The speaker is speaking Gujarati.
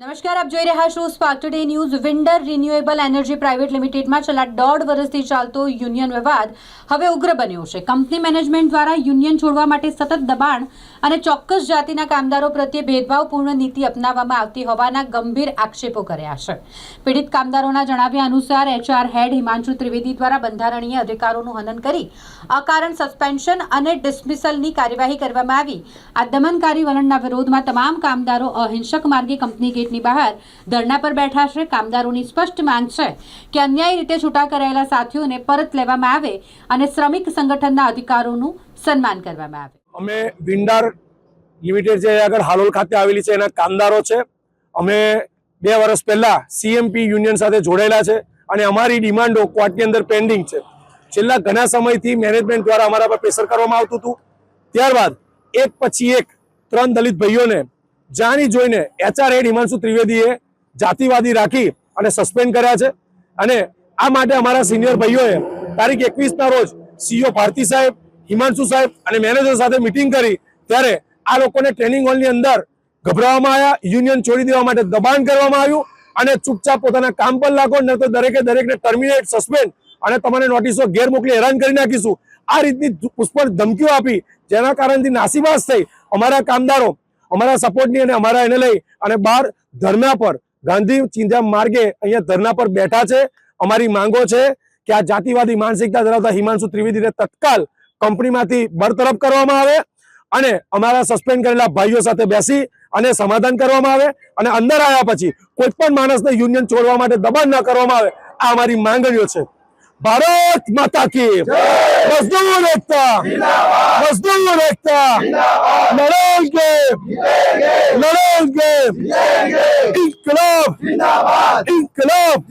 નમસ્કાર, આપ જોઈ રહ્યા છો Spark Today News Winder renewable energy private લિમિટેડમાં છેલ્લા દોઢ વર્ષથી ચાલતો યુનિયન વિવાદ હવે ઉગ્ર બન્યો છે. કંપની મેનેજમેન્ટ દ્વારા યુનિયન છોડવા માટે સતત દબાણ અને ચોક્કસ જાતિના કામદારો પ્રત્યે ભેદભાવપૂર્ણ નીતિ અપનાવવામાં આવતી હોવાના ગંભીર આક્ષેપો કર્યા છે. પીડિત કામદારોના જણાવ્યા અનુસાર, એચઆર હેડ હિમાંશુ ત્રિવેદી દ્વારા બંધારણીય અધિકારોનું હનન કરી અકારણ સસ્પેન્શન અને ડિસમિસલની કાર્યવાહી કરવામાં આવી. આ દમનકારી વલણના વિરોધમાં તમામ કામદારો અહિંસક માર્ગે કંપની ગેટની બહાર ધરણા પર બેઠા છે. કામદારોની સ્પષ્ટ માંગ છે કે અન્યાયી રીતે છૂટા કરાયેલા સાથીઓને પરત લેવામાં આવે અને શ્રમિક સંગઠનના અધિકારોનું સન્માન કરવામાં આવે. અમે વિન્ડાર લિમિટેડ જે આગળ હાલોલ ખાતે આવેલી છે એના કામદારો છે. અમે બે વર્ષ પહેલા સીએમપી યુનિયન સાથે જોડાયેલા છે અને અમારી ડિમાન્ડો કોર્ટની અંદર પેન્ડિંગ છે. છેલ્લા ઘણા સમયથી મેનેજમેન્ટ દ્વારા અમારા પર પ્રેશર કરવામાં આવતું હતું. ત્યારબાદ એક પછી એક ત્રણ દલિત ભાઈઓને જાણી જોઈને એચઆર હેડ હિમાંશુ ત્રિવેદીએ જાતિવાદી રાખી અને સસ્પેન્ડ કર્યા છે. અને આ માટે અમારા સિનિયર ભાઈઓએ તારીખ એકવીસના રોજ સીઓ ભારતી સાહેબ, હિમાંશુ સાહેબ અને મેનેજર સાથે મિટિંગ કરી. ત્યારે આ લોકોને ટ્રેનિંગ હોલની અંદર ગભરાવવામાં આવ્યા યુનિયન છોડી દેવા માટે દબાણ કરવામાં આવ્યું અને ચૂપચાપ પોતાના કામ પર લાગો, ન તો દરેકે દરેકને ટર્મિનેટ સસ્પેન્ડ અને તમારે નોટિસો ઘેર મોકલી હેરાન કરી નાખીશું. આ રીતની પુષ્પળ ધમકીઓ આપી, જેના કારણથી નાસીબાસ થઈ અમારા કામદારો અમારા સપોર્ટની અને અમારા એને લઈ અને બાર ધરના પર ગાંધી ચિંધ્યા માર્ગે અહીંયા ધરના પર બેઠા છે. અમારી માંગો છે કે આ જાતિવાદી માનસિકતા ધરાવતા હિમાંશુ ત્રિવેદીને તત્કાલ કંપનીમાંથી બરતરફ કરવામાં આવે અને અમારા સસ્પેન્ડ કરેલા ભાઈઓ સાથે બેસી અને સમાધાન કરવામાં આવે અને અંદર આવ્યા પછી કોઈ પણ માણસને યુનિયન છોડવા માટે દબાણ ન કરવામાં આવે, આ અમારી માંગણીઓ છે. ભારત માતા કી મજદૂર એકતા! મજદૂર रास्ता लड़ेंगे लड़ेंगे इंकलाब इंकलाब